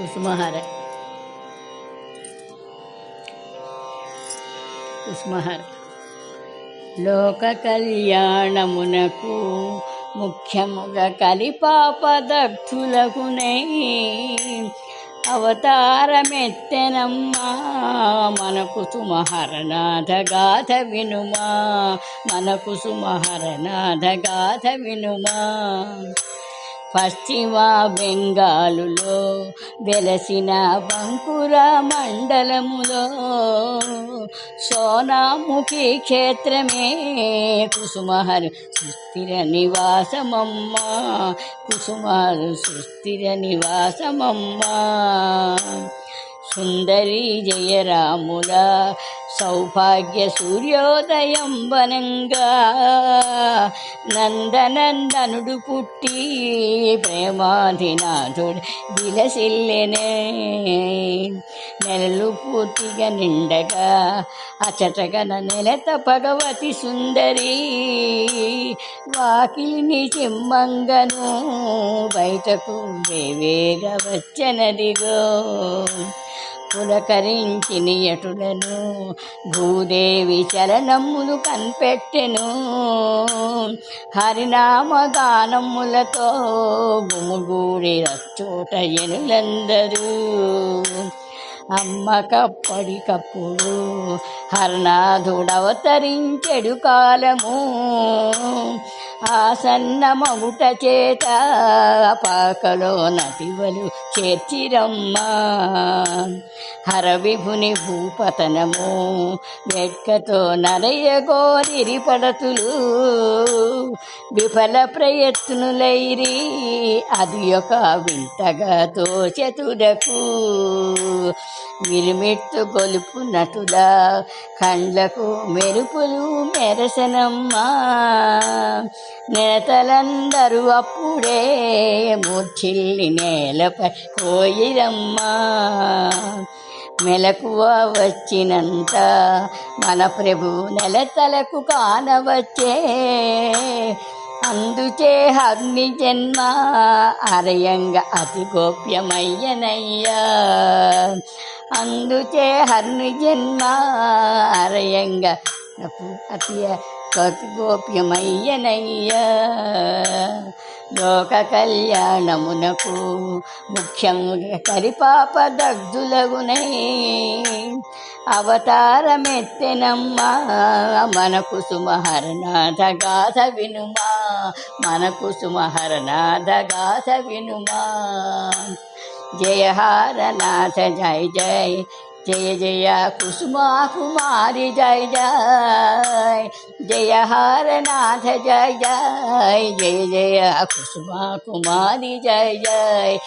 కుసుమహార కుసుమహార లోక కళ్యాణమునకు ముఖ్యముగా కలిపాపదగ్ధులకునే అవతారమెత్తెనమ్మా మన కుసుమహరనాథ గాథ వినుమా మన కుసుమహరనాథ గాథ వినుమా. పశ్చిమ బెంగాలులో వెలసిన బంకుర మండలములో సోనాముఖి క్షేత్రమే. కుసుమహర్ సుస్థిర నివాసమమ్మా. కుసుమహర్ సుస్థిర నివాసమమ్మా. సుందరి జయరాముల సౌభాగ్య సూర్యోదయం వనంగా నందనందనుడు పుట్టి ప్రేమాధినాథుడు విలసిల్లెనే. నెలలు పూర్తిగా నిండగా అచటగన నెలత భగవతి సుందరి వాకిలిని చిమ్మంగను బయటకు వేవేగా వచ్చనదిగో. పులకరించి ఎటులను భూదేవి చరణమ్ములు కనిపెట్టెను. హరినామ గానములతో గుముగూడి రచ్చోట ఎనులందరూ. అమ్మకప్పటికప్పుడు హరనాథుడవతరించెడు కాలము. ఆసన్న మగుట చేత పాకలో నటివలు చేర్చిరమ్మ. హరవిభుని భూపతనము వెట్కతో నరయ గోరిరి పడతులు. విఫల ప్రయత్నులైరి అది ఒక వింతగా తోచతుడకు. మిరుమిట్టు గొలుపునటులా కండ్లకు మెరుపులు మెరసనమ్మా. నేతలందరూ అప్పుడే మూర్ఛిల్లి నేలపై పోయిరమ్మా. మెలకువ వచ్చినంత మన ప్రభు నెలతలకు కానవచ్చే. అందుచే అగ్ని జన్మ అరయంగ అతి గోప్యమయ్యనయ్యా. అందుచే హర్ని జన్మ అరయంగ అతి అతి గోప్యమయ్యనయ్యా. లోక కళ్యాణమునకు ముఖ్యముగా కరిపాప దగ్ధులగునై అవతారమెత్తెనమ్మా. మన కుసుమహరనాథ గాథ వినుమా. మన కుసుమహరనాథ గాథ వినుమా జయ హారనాథ జయ జయ జయ జయ కుసుమా కుమారి జయ జయ జయ హారనాథ జయ జయ జయ జయ కుసుమా కుమారి జయ జయ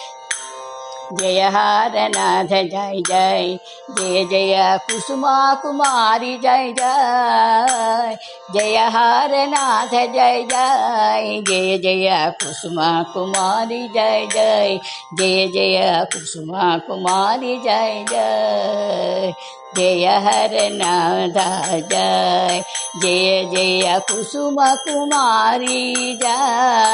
जय हारनाथ, जय जय। जय जय कुसुमा कुमारी, जय जय। जय हारनाथ, जय जय। जय जय कुसुमा कुमारी, जय जय। जय जय कुसुमा कुमारी, जय जय। जय हरनाथ, जय। जय जय कुसुमा कुमारी, जय।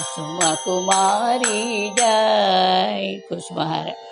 सुमा कुमारी जय। खुश महाराज।